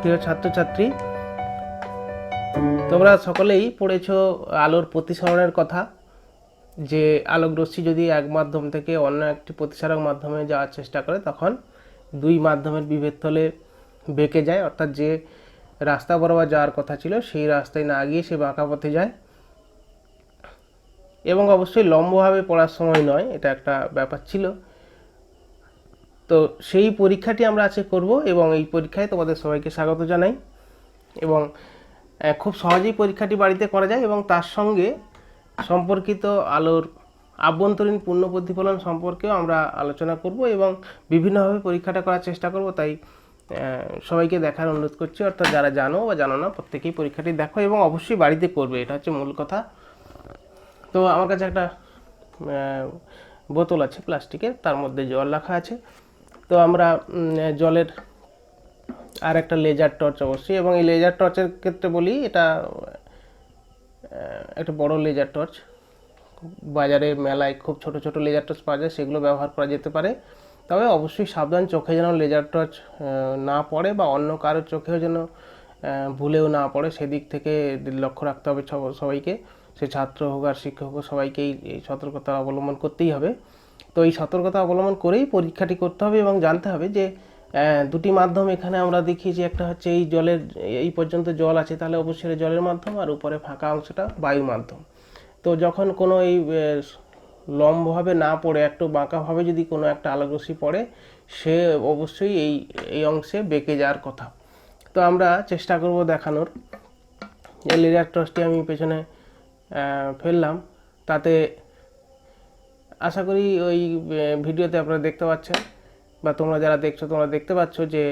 প্রিয় ছাত্রছাত্রী, তোমরা সকলেই পড়েছ আলোর প্রতিসরণের কথা, যে আলোক রশ্মি যদি এক মাধ্যম থেকে অন্য একটি প্রতিসারক মাধ্যমে যাওয়ার চেষ্টা করে, তখন দুই মাধ্যমের বিভেদ তলে বেঁকে যায়। অর্থাৎ যে রাস্তা বরাবর যাওয়ার কথা ছিল, সেই রাস্তায় না গিয়ে সে বাঁকা পথে যায়। এবং অবশ্যই লম্বভাবে পড়ার সময় নয়, এটা একটা ব্যাপার ছিল। তো সেই পরীক্ষাটি আমরা আজকে করব এবং এই পরীক্ষায় তোমাদের সবাইকে স্বাগত জানাই এবং খুব সহজেই পরীক্ষাটি বাড়িতে করা যায় এবং তার সঙ্গে সম্পর্কিত আলোর আভ্যন্তরীণ পূর্ণ প্রতিফলন সম্পর্কেও আমরা আলোচনা করব এবং বিভিন্নভাবে পরীক্ষাটা করার চেষ্টা করব। তাই সবাইকে দেখার অনুরোধ করছি। অর্থাৎ যারা জানো বা জানো না, প্রত্যেকেই পরীক্ষাটি দেখো এবং অবশ্যই বাড়িতে করবে। এটা হচ্ছে মূল কথা। তো আমার কাছে একটা বোতল আছে প্লাস্টিকের, তার মধ্যে জল রাখা আছে। তো আমরা জলের আর একটা লেজার টর্চ অবশ্যই, এবং এই লেজার টর্চের ক্ষেত্রে বলি, এটা একটা বড় লেজার টর্চ বাজারে, মেলায় খুব ছোট ছোট লেজার টর্চ পাওয়া যায়, সেগুলো ব্যবহার করা যেতে পারে। তবে অবশ্যই সাবধান, চোখে যেন লেজার টর্চ না পড়ে বা অন্য কারোর চোখেও যেন ভুলেও না পড়ে, সেদিক থেকে লক্ষ্য রাখতে হবে সব- সবাইকে। সে ছাত্র হোক আর শিক্ষক হোক, সবাইকেই এই সতর্কতা অবলম্বন করতেই হবে। তো এই সতর্কতা অবলম্বন করেই পরীক্ষাটি করতে হবে এবং জানতে হবে যে দুটি মাধ্যম এখানে আমরা দেখি যে একটা হচ্ছে এই জলের, এই পর্যন্ত জল আছে তাহলে অবশ্যই জলের মাধ্যম আর উপরে ফাঁকা অংশটা বায়ু মাধ্যম। তো যখন কোনো এই লম্বভাবে না পড়ে, একটু বাঁকাভাবে যদি কোনো একটা আলোকরশ্মি পড়ে, সে অবশ্যই এই এই অংশে বেঁকে যাওয়ার কথা। তো আমরা চেষ্টা করব দেখানোর। এই লেজার টর্চটি আমি পেছনে ফেললাম, তাতে আশা করি ওই ভিডিওতে আপনারা দেখতে পাচ্ছেন বা তোমরা যারা দেখছ, তোমরা দেখতে পাচ্ছ যে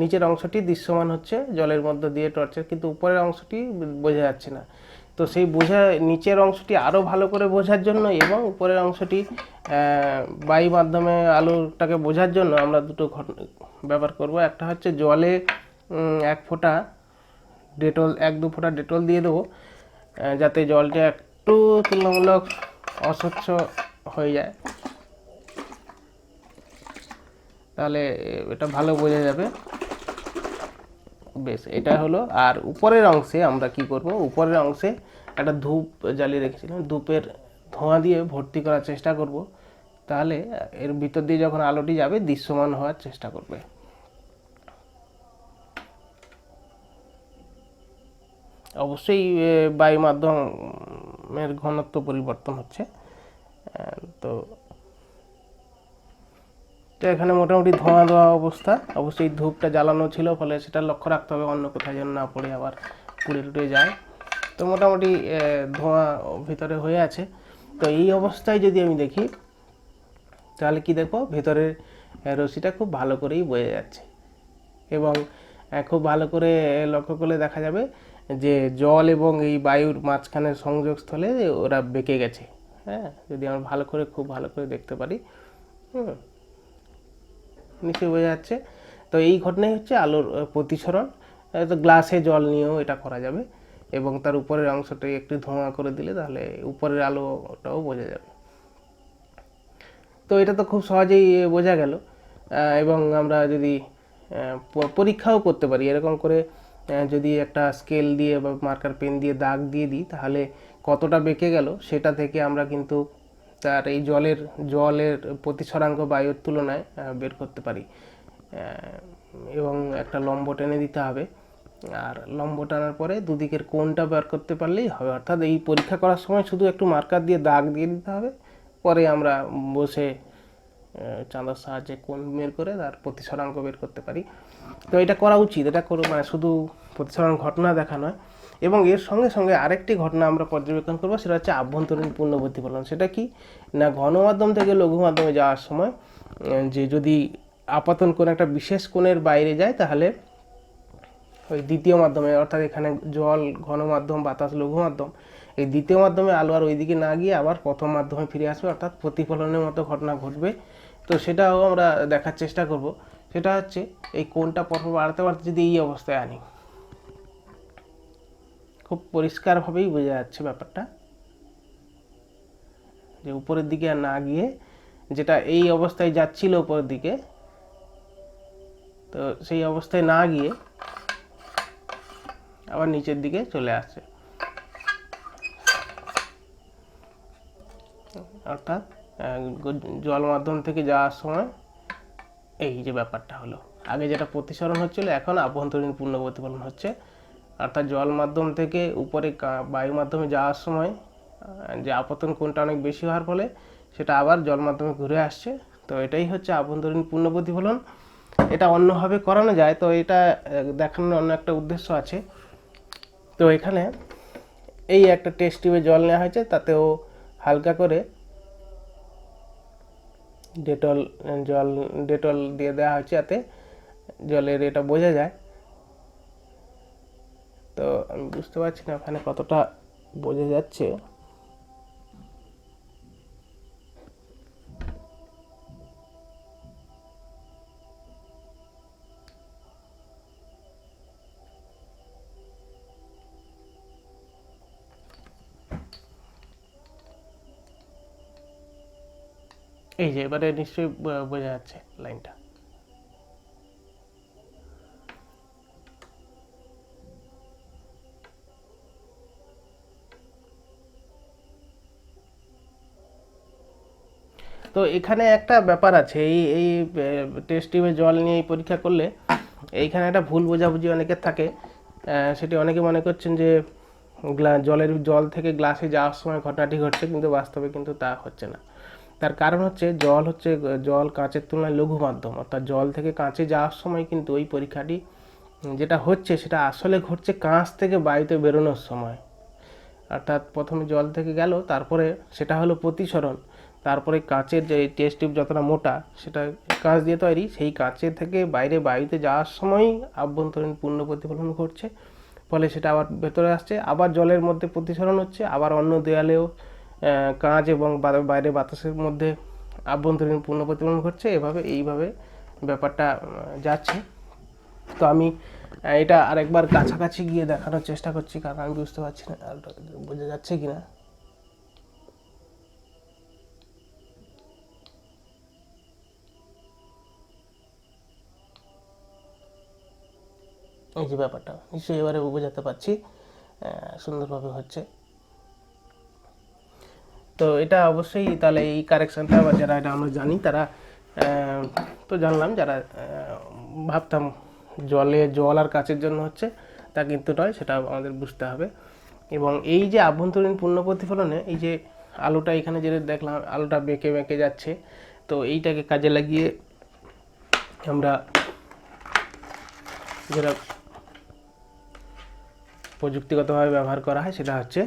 নিচের অংশটি দৃশ্যমান হচ্ছে, জলের মধ্য দিয়ে টর্চের, কিন্তু উপরের অংশটি বোঝা যাচ্ছে না। তো সেই বোঝা, নিচের অংশটি আরও ভালো করে বোঝার জন্য এবং উপরের অংশটি বায়ু মাধ্যমে আলোটাকে বোঝার জন্য আমরা দুটো ঘটনা ব্যবহার করব। একটা হচ্ছে জলে এক ফোঁটা ডেটল, এক দু ফোঁটা ডেটল দিয়ে দেবো যাতে জলটা একটু তুলনামূলক অস্বচ্ছ হয়ে যায়। তাহলে এটা ভালো বোঝা যাবে। বেশ, এটা হলো, আর উপরের অংশে আমরা কি করব? উপরের অংশে একটা ধূপ জ্বালিয়ে রেখেছিলাম। ধূপের ধোঁয়া দিয়ে ভর্তি করার চেষ্টা করব। তাহলে এর ভিতর দিয়ে যখন আলোটি যাবে, দৃশ্যমান হওয়ার চেষ্টা করবে। অবশ্যই বায়ু মাধ্যমের ঘনত্ব পরিবর্তন হচ্ছে। তো তো এখানে মোটামুটি ধোঁয়া দেওয়া অবস্থা। অবশ্যই ধূপটা জ্বালানো ছিল, ফলে সেটা লক্ষ্য রাখতে হবে, অন্য কোথায় যেন না পড়ে আবার পুড়ে টুড়ে যায়। তো মোটামুটি ধোঁয়া ভিতরে হয়ে আছে। তো এই অবস্থায় যদি আমি দেখি, তাহলে কি দেখো ভেতরের রশিটা খুব ভালো করেই বয়ে যাচ্ছে। এবং খুব ভালো করে লক্ষ্য করলে দেখা যাবে যে, জল এবং এই বায়ুর মাঝখানে সংযোগস্থলে ওরা বেঁকে গেছে। হ্যাঁ যদি আমরা ভালো করে, খুব ভালো করে দেখতে পারি, হুম, নিশ্চয়ই বোঝা যাচ্ছে। তো এই ঘটনাই হচ্ছে আলোর প্রতিসরণ। তো গ্লাসে জল নিয়েও এটা করা যাবে এবং তার উপরের অংশটা একটু ধোঁয়া করে দিলে তাহলে উপরের আলোটাও বোঝা যাবে। তো এটা তো খুব সহজেই বোঝা গেল। এবং আমরা যদি পরীক্ষাও করতে পারি। এরকম করে যদি একটা স্কেল দিয়ে বা মার্কার পেন দিয়ে দাগ দিয়ে দিই, তাহলে কতটা বেঁকে গেল সেটা থেকে আমরা কিন্তু তার এই জলের জলের প্রতিসরাঙ্ক বায়ুর তুলনায় বের করতে পারি। এবং একটা লম্ব টেনে দিতে হবে। আর লম্ব টানার পরে দুদিকের কোণটা বের করতে পারলেই হবে। অর্থাৎ এই পরীক্ষা করার সময় শুধু একটু মার্কার দিয়ে দাগ দিয়ে দিতে হবে। পরে আমরা বসে চাঁদার সাহায্যে কোণ বের করে তার প্রতিসরাঙ্ক বের করতে পারি। তো এটা করা উচিত। এটা করে মানে শুধু প্রতিসরণ ঘটনা দেখা নয়। এবং এর সঙ্গে সঙ্গে আরেকটি ঘটনা আমরা পর্যবেক্ষণ করব, সেটা হচ্ছে আভ্যন্তরীণ পূর্ণ প্রতিফলন সেটা কি? না ঘন মাধ্যম থেকে লঘু মাধ্যমে যাওয়ার সময় যে যদি আপাতন কোনো একটা বিশেষ কোণের বাইরে যায়, তাহলে ওই দ্বিতীয় মাধ্যমে, অর্থাৎ এখানে জল ঘন মাধ্যম বাতাস, লঘু মাধ্যম, এই দ্বিতীয় মাধ্যমে আলো আর ওইদিকে না গিয়ে আবার প্রথম মাধ্যমে ফিরে আসবে, অর্থাৎ প্রতিফলনের মতো ঘটনা ঘটবে। তো সেটাও আমরা দেখার চেষ্টা করব। সেটা হচ্ছে, এই কোনটা পরপর বাড়াতে বাড়াতে যদি এই অবস্থায় আনি। খুব পরিষ্কারভাবেই বোঝা যাচ্ছে ব্যাপারটা। যে উপরের দিকে আর না গিয়ে যেটা এই অবস্থায় যাচ্ছিল উপরের দিকে, তো সেই অবস্থায় না গিয়ে আবার নিচের দিকে চলে আসছে। অর্থাৎ জল মাধ্যম থেকে যাওয়ার সময় এই যে ব্যাপারটা হলো। আগে যেটা প্রতিসরণ হচ্ছিল, এখন আভ্যন্তরীণ পূর্ণ প্রতিফলন হচ্ছে। অর্থাৎ জল মাধ্যম থেকে উপরে বায়ু মাধ্যমে যাওয়ার সময় যে আপতন কোণটা অনেক বেশি হওয়ার ফলে সেটা আবার জল মাধ্যমে ঘুরে আসছে। তো এটাই হচ্ছে আভ্যন্তরীণ পূর্ণ প্রতিফলন এটা অন্যভাবে করানো যায়, তো এটা দেখানোর অন্য একটা উদ্দেশ্য আছে। তো এখানে এই একটা টেস্ট টিউবে জল নেওয়া হয়েছে, তাতেও হালকা করে ডেটল, জল, ডেটল দিয়ে দেওয়া হয়েছে যাতে জলের এটা বোঝা যায়। আমি বুঝতে পারছি না ওখানে কতটা বোঝা যাচ্ছে। এই যে, এবারে নিশ্চয়ই বোঝা যাচ্ছে লাইনটা। তো এখানে একটা ব্যাপার আছে, এই এই টেস্ট টিউবে জল নিয়ে এই পরীক্ষা করলে এইখানে একটা ভুল বোঝাবুঝি অনেকের থাকে। সেটি অনেকে মনে করছেন যে জলের জল থেকে গ্লাসে যাওয়ার সময় ঘটনাটি ঘটছে, কিন্তু বাস্তবে কিন্তু তা হচ্ছে না। তার কারণ হচ্ছে, জল হচ্ছে, জল কাঁচের তুলনায় লঘু মাধ্যম, অর্থাৎ জল থেকে কাঁচে যাওয়ার সময় কিন্তু ওই পরীক্ষাটি, যেটা হচ্ছে, সেটা আসলে ঘটছে কাঁচ থেকে বায়ুতে বেরোনোর সময়। অর্থাৎ প্রথমে জল থেকে গেল, তারপরে সেটা হলো প্রতিসরণ। তারপরে কাঁচের যে টেস্ট টিউব যতটা মোটা সেটা কাঁচ দিয়ে তৈরি, সেই কাঁচের থেকে বাইরে বায়ুতে যাওয়ার সময়ই আভ্যন্তরীণ পূর্ণ প্রতিফলন ঘটছে। ফলে সেটা আবার ভেতরে আসছে, আবার জলের মধ্যে প্রতিসরণ হচ্ছে, আবার অন্য দেয়ালেও কাঁচ এবং বাইরে বাতাসের মধ্যে আভ্যন্তরীণ পূর্ণ প্রতিফলন ঘটছে। এভাবে, এইভাবে ব্যাপারটা যাচ্ছে। তো আমি এটা আরেকবার কাছাকাছি গিয়ে দেখানোর চেষ্টা করছি, কারণ আমি বুঝতে পারছি না, বোঝা যাচ্ছে কিনা। এই যে ব্যাপারটা নিশ্চয়ই এবারে বোঝাতে পারছি সুন্দরভাবে হচ্ছে। তো এটা অবশ্যই তাহলে এই কারেকশানটা বা যারা এটা আমরা জানি, তারা তো জানলাম যারা ভাবতাম জলে, জল আর কাচের জন্য হচ্ছে, তা কিন্তু নয়, সেটা আমাদের বুঝতে হবে। এবং এই যে আভ্যন্তরীণ পূর্ণ প্রতিফলনে এই যে আলোটা এখানে যেটা দেখলাম, আলোটা বেঁকে বেঁকে যাচ্ছে, তো এইটাকে কাজে লাগিয়ে আমরা যেটা প্রযুক্তিগতভাবে ব্যবহার করা হয়, সেটা হচ্ছে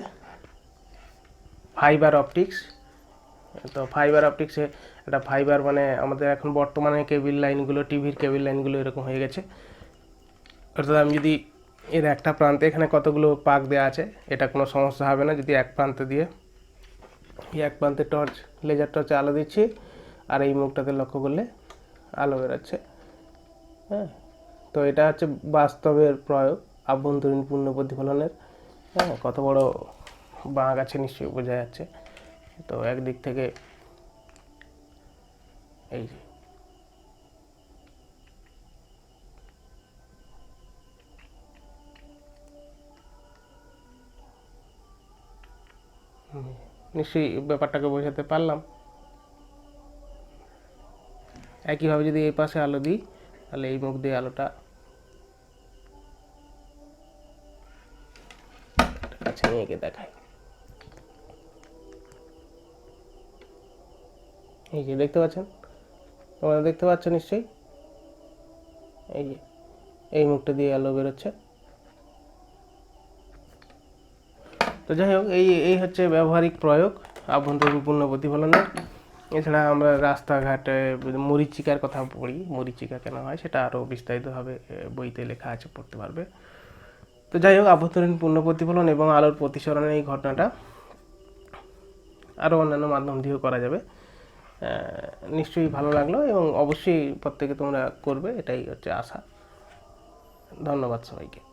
ফাইবার অপটিক্স তো ফাইবার অপটিক্সে একটা ফাইবার মানে আমাদের এখন বর্তমানে কেবিল লাইনগুলো টিভির কেবিল লাইনগুলো এরকম হয়ে গেছে। অর্থাৎ আমি যদি এর একটা প্রান্তে এখানে কতগুলো পাক দেওয়া আছে, এটা কোনো সমস্যা হবে না। যদি এক প্রান্তে দিয়ে, এই এক প্রান্তে টর্চ লেজার টর্চে আলো দিচ্ছি, আর এই মুখটাতে লক্ষ্য করলে আলো বেরোচ্ছে। হ্যাঁ তো এটা হচ্ছে বাস্তবের প্রয়োগ। আভ্যন্তরীণ পূর্ণ প্রতিফলনের হ্যাঁ কত বড় বাঁ গাছে নিশ্চয়ই বোঝা যাচ্ছে। তো একদিক থেকে এই যে নিশ্চয়ই ব্যাপারটাকে বোঝাতে পারলাম। একইভাবে যদি এই পাশে আলো দিই, তাহলে এই মুখ দিয়ে আলোটা নিয়ে গিয়ে দেখাই। এই যে দেখতে পাচ্ছেন? তোমরা দেখতে পাচ্ছ নিশ্চয়ই? এই যে, এই মুখটা দিয়ে আলো বেরোচ্ছে। তো যাই হোক, এই এই হচ্ছে ব্যবহারিক প্রয়োগ, আভ্যন্তরীণ পূর্ণ প্রতিফলনের। এছাড়া আমরা রাস্তাঘাটে মরিচিকার কথা পড়ি মরিচিকা কেন হয়? সেটা আরও বিস্তারিতভাবে বইতে লেখা আছে, পড়তে পারবে। তো যাই হোক, আভ্যন্তরীণ পূর্ণ প্রতিফলন এবং আলোর প্রতিসরণের এই ঘটনাটা আরও অন্যান্য মাধ্যম দিয়েও করা যাবে। নিশ্চয়ই ভালো লাগল এবং অবশ্যই প্রত্যেকে তোমরা করবে, এটাই হচ্ছে আশা। ধন্যবাদ সবাইকে।